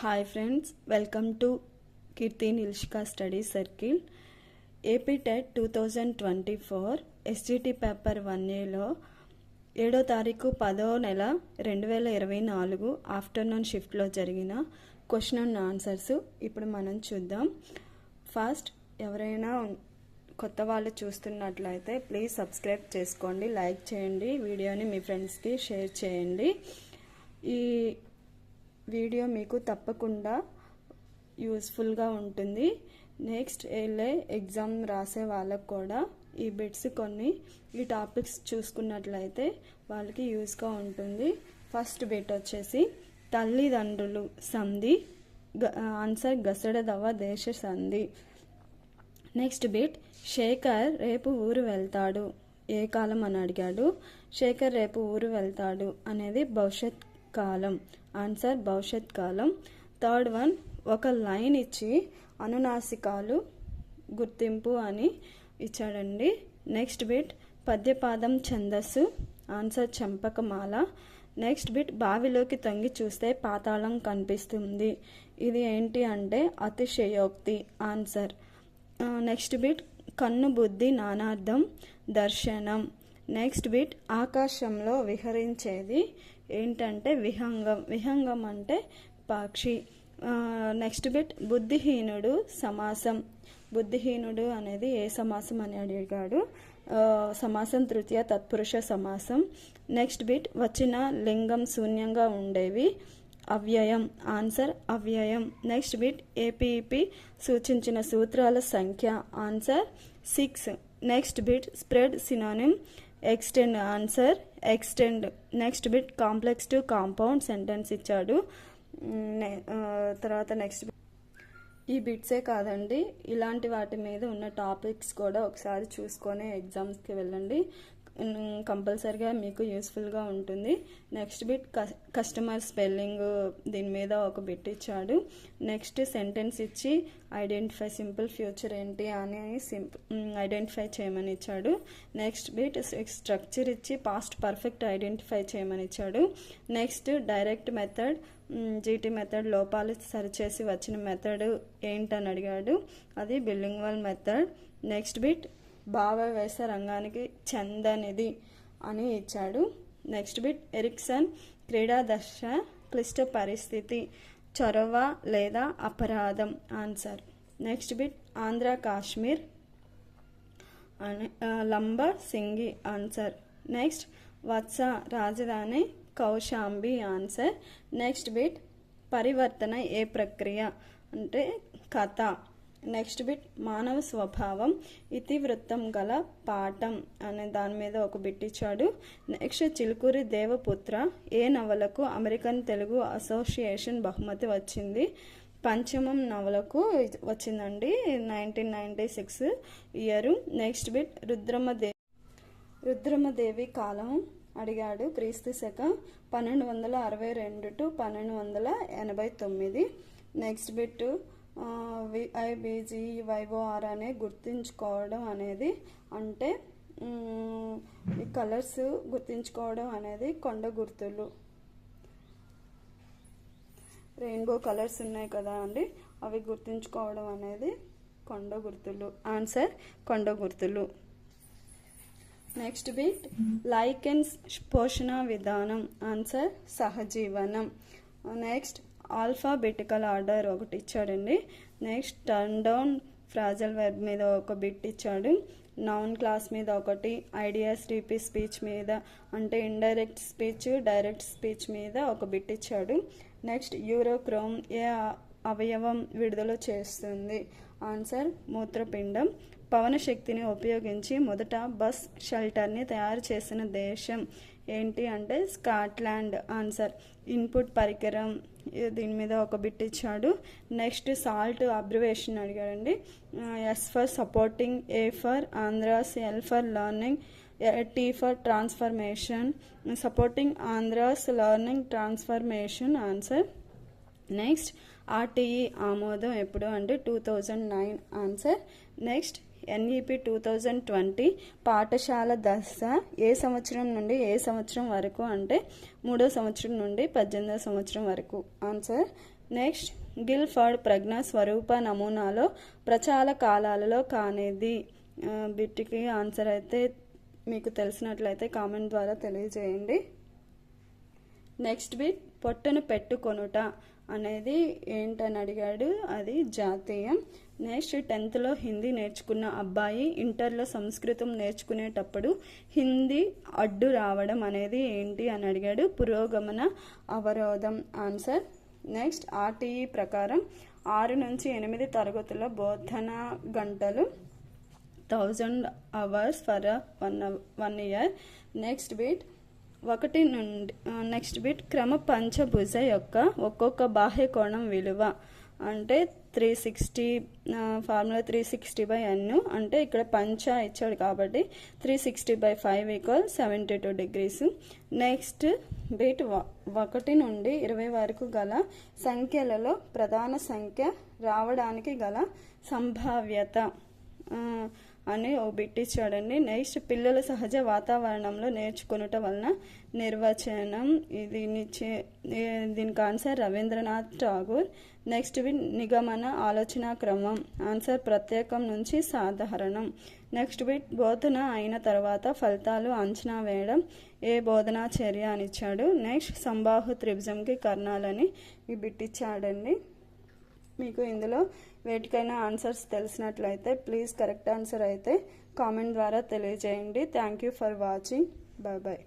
Hi friends welcome to Keerthi Nilshika study circle AP TET two thousand twenty four SGT paper one ఏలో ఏడో తారీఖు పదో నెల రెండు వేల ఇరవై నాలుగు ఆఫ్టర్నూన్ షిఫ్ట్లో జరిగిన క్వశ్చన్ అండ్ ఆన్సర్స్ ఇప్పుడు మనం చూద్దాం. ఫస్ట్ ఎవరైనా కొత్త వాళ్ళు చూస్తున్నట్లయితే ప్లీజ్ సబ్స్క్రైబ్ చేసుకోండి లైక్ చేయండి వీడియోని మీ ఫ్రెండ్స్కి షేర్ చేయండి. ఈ వీడియో మీకు తప్పకుండా యూస్ఫుల్గా ఉంటుంది. నెక్స్ట్ వెళ్ళే ఎగ్జామ్ రాసే వాళ్ళకు కూడా ఈ బిట్స్ కొన్ని ఈ టాపిక్స్ చూసుకున్నట్లయితే వాళ్ళకి యూస్గా ఉంటుంది. ఫస్ట్ బిట్ వచ్చేసి తల్లిదండ్రులు సంధి గ- ఆన్సర్ గసడదవ దేశ సంధి. నెక్స్ట్ బిట్ శేఖర్ రేపు ఊరు వెళ్తాడు. ఏ కాలం అని అడిగాడు? శేఖర్ రేపు ఊరు వెళ్తాడు అనేది భవిష్యత్ కాలం. ఆన్సర్ భవిష్యత్ కాలం. థర్డ్ వన్ ఒక లైన్ ఇచ్చి అనునాసికాలు గుర్తింపు అని ఇచ్చాడండి. నెక్స్ట్ బిట్ పద్యపాదం ఛందస్సు. ఆన్సర్ చంపకమాల. నెక్స్ట్ బిట్ బావిలోకి తొంగి చూస్తే పాతాళం కనిపిస్తుంది. ఇది ఏంటి అంటే అతిశయోక్తి. ఆన్సర్ నెక్స్ట్ బిట్ కన్ను బుద్ధి నానార్థం దర్శనం. నెక్స్ట్ బిట్ ఆకాశంలో విహరించేది ఏంటంటే విహంగం విహంగం అంటే పక్షి. నెక్స్ట్ బిట్ బుద్ధిహీనుడు సమాసం. బుద్ధిహీనుడు అనేది ఏ సమాసం అని అడిగాడు? సమాసం తృతీయ తత్పురుష సమాసం. నెక్స్ట్ బిట్ వచ్చిన లింగం శూన్యంగా ఉండేవి. అవ్యయం ఆన్సర్ అవ్యయం. నెక్స్ట్ బిట్ ఏపీఈపి సూచించిన సూత్రాల సంఖ్య. Answer six next bit spread synonym extend answer extend next bit complex to compound sentence ఇచ్చాడు. తర్వాత నెక్స్ట్ ఈ బిట్సే కాదండి. ఇలాంటి వాటి మీద ఉన్న టాపిక్స్ కూడా ఒకసారి చూసుకొని ఎగ్జామ్స్కి వెళ్ళండి. కంపల్సరిగా మీకు యూస్ఫుల్గా ఉంటుంది. నెక్స్ట్ బిట్ కస్టమర్ స్పెల్లింగ్ దీని మీద ఒక బిట్ ఇచ్చాడు. నెక్స్ట్ సెంటెన్స్ ఇచ్చి ఐడెంటిఫై సింపుల్ ఫ్యూచర్ ఏంటి అని సింపుల్ ఐడెంటిఫై చేయమని ఇచ్చాడు. నెక్స్ట్ బిట్ స్ట్రక్చర్ ఇచ్చి పాస్ట్ పర్ఫెక్ట్ ఐడెంటిఫై చేయమని ఇచ్చాడు. Next direct method GT method లోపాలు సరిచేసి వచ్చిన మెథడ్ ఏంటని అడిగాడు. అది bilingual method. Next bit భావ వేస రంగానికి చెందనిది అని ఇచ్చాడు. నెక్స్ట్ బిట్ ఎరిక్సన్ క్రీడా దశ క్లిష్ట పరిస్థితి చొరవ లేదా అపరాధం answer. Next bit Andhra Kashmir Lambasingi answer. Next వత్స రాజధాని కౌశాంబి ఆన్సర్. నెక్స్ట్ బిట్ పరివర్తన ఏ ప్రక్రియ అంటే కథ. నెక్స్ట్ బిట్ మానవ స్వభావం ఇతివృత్తం గల పాఠం అనే దాని మీద ఒక బిట్ ఇచ్చాడు. నెక్స్ట్ చిలుకూరి దేవపుత్ర ఏ నవలకు అమెరికన్ తెలుగు అసోసియేషన్ బహుమతి వచ్చింది? పంచమం నవలకు వచ్చిందండి nineteen ninety six year next bit Rudramadevi Rudramadevi కాలం అడిగాడు క్రీస్తు శకం పన్నెండు వందల అరవై రెండు టు పన్నెండు వందల ఎనభై తొమ్మిది. నెక్స్ట్ బిట్ ఐబిజిఈవైఓఆర్ వైఓఆర్ అనే గుర్తించుకోవడం అనేది అంటే ఈ కలర్స్ గుర్తించుకోవడం అనేది కొండ గుర్తులు. రెయిన్బో కలర్స్ ఉన్నాయి కదా అండి అవి గుర్తుంచుకోవడం అనేది కొండ గుర్తులు. ఆన్సర్ కొండ గుర్తులు. నెక్స్ట్ బిట్ లైక్ పోషణ విధానం. ఆన్సర్ సహజీవనం. నెక్స్ట్ ఆల్ఫాబెటికల్ ఆర్డర్ ఒకటి ఇచ్చాడండి. Next turn down phrasal verb మీద ఒక బిట్ ఇచ్చాడు. నౌన్ క్లాస్ మీద ఒకటి ఐడియాస్ రీపీ స్పీచ్ మీద అంటే ఇండైరెక్ట్ స్పీచ్ డైరెక్ట్ స్పీచ్ మీద ఒక బిట్ ఇచ్చాడు. నెక్స్ట్ యూరోక్రోమ్ ఏ అవయవం విడుదల చేస్తుంది? ఆన్సర్ మూత్రపిండం. పవన శక్తిని ఉపయోగించి మొదట బస్ షెల్టర్ని తయారు చేసిన దేశం. ఏంటి అంటే స్కాట్లాండ్. ఆన్సర్. ఇన్పుట్ పరికరం. దీని మీద ఒక బిట్ ఇచ్చాడు. Next SALT abbreviation అడిగాడండి. S for supporting A for Andhra's L for learning T for transformation. Supporting Andhra's learning transformation. Answer. Next RTE ఆమోదం ఎప్పుడు అంటే two thousand nine. Answer. Next NEP two thousand twenty పాఠశాల దశ ఏ సంవత్సరం నుండి ఏ సంవత్సరం వరకు అంటే మూడో సంవత్సరం నుండి పద్దెనిమిదో సంవత్సరం వరకు? ఆన్సర్ నెక్స్ట్ గిల్ఫర్డ్ ప్రజ్ఞ స్వరూప నమూనాలో ప్రచాల కాలాలలో కానేది. ఆ, బిట్టికి ఆన్సర్ అయితే మీకు తెలిసినట్లయితే కామెంట్ ద్వారా తెలియజేయండి. నెక్స్ట్ బిట్ పొట్టను పెట్టుకొనుట అనేది ఏంటని అడిగాడు. అది జాతీయం. నెక్స్ట్ టెన్త్లో హిందీ నేర్చుకున్న అబ్బాయి ఇంటర్లో సంస్కృతం నేర్చుకునేటప్పుడు హిందీ అడ్డు రావడం అనేది ఏంటి అని అడిగాడు. పురోగమన అవరోధం. ఆన్సర్. నెక్స్ట్ ఆర్టీఈ ప్రకారం ఆరు నుంచి ఎనిమిది తరగతుల బోధన గంటలు thousand hours for one one year. Next bit ఒకటి నుండి నెక్స్ట్ బిట్ క్రమ పంచభుజ యొక్క ఒక్కొక్క బాహ్య కోణం విలువ. అంటే three sixty formula three sixty by N అంటే ఇక్కడ పంచ ఇచ్చాడు కాబట్టి three sixty by five equal seventy two degrees next bit ఒకటి నుండి ఇరవై వరకు గల సంఖ్యలలో ప్రధాన సంఖ్య రావడానికి గల సంభావ్యత. అని ఓ బిట్టి చూడండి నెక్స్ట్ పిల్లల సహజ వాతావరణంలో నేర్చుకునుట వలన నిర్వచనం ఇది నిచ్చే- దీనికి ఆన్సర్ రవీంద్రనాథ్ ఠాగూర్. నెక్స్ట్ వి నిగమన ఆలోచన క్రమం. ఆన్సర్ ప్రత్యేకం నుంచి సాధారణం. నెక్స్ట్ వి బోధన అయిన తర్వాత ఫలితాలు అంచనా వేయడం. ఏ బోధనా చర్య అని ఇచ్చాడు. నెక్స్ట్ సంబాహు త్రిభుజంకి కర్ణాలని ఈ బిట్టిచ్చాడండి మీకు ఇందులో వేటికైనా ఆన్సర్స్ తెలిసినట్లయితే ప్లీజ్ కరెక్ట్ ఆన్సర్ అయితే కామెంట్ ద్వారా తెలియజేయండి. Thank you for watching bye bye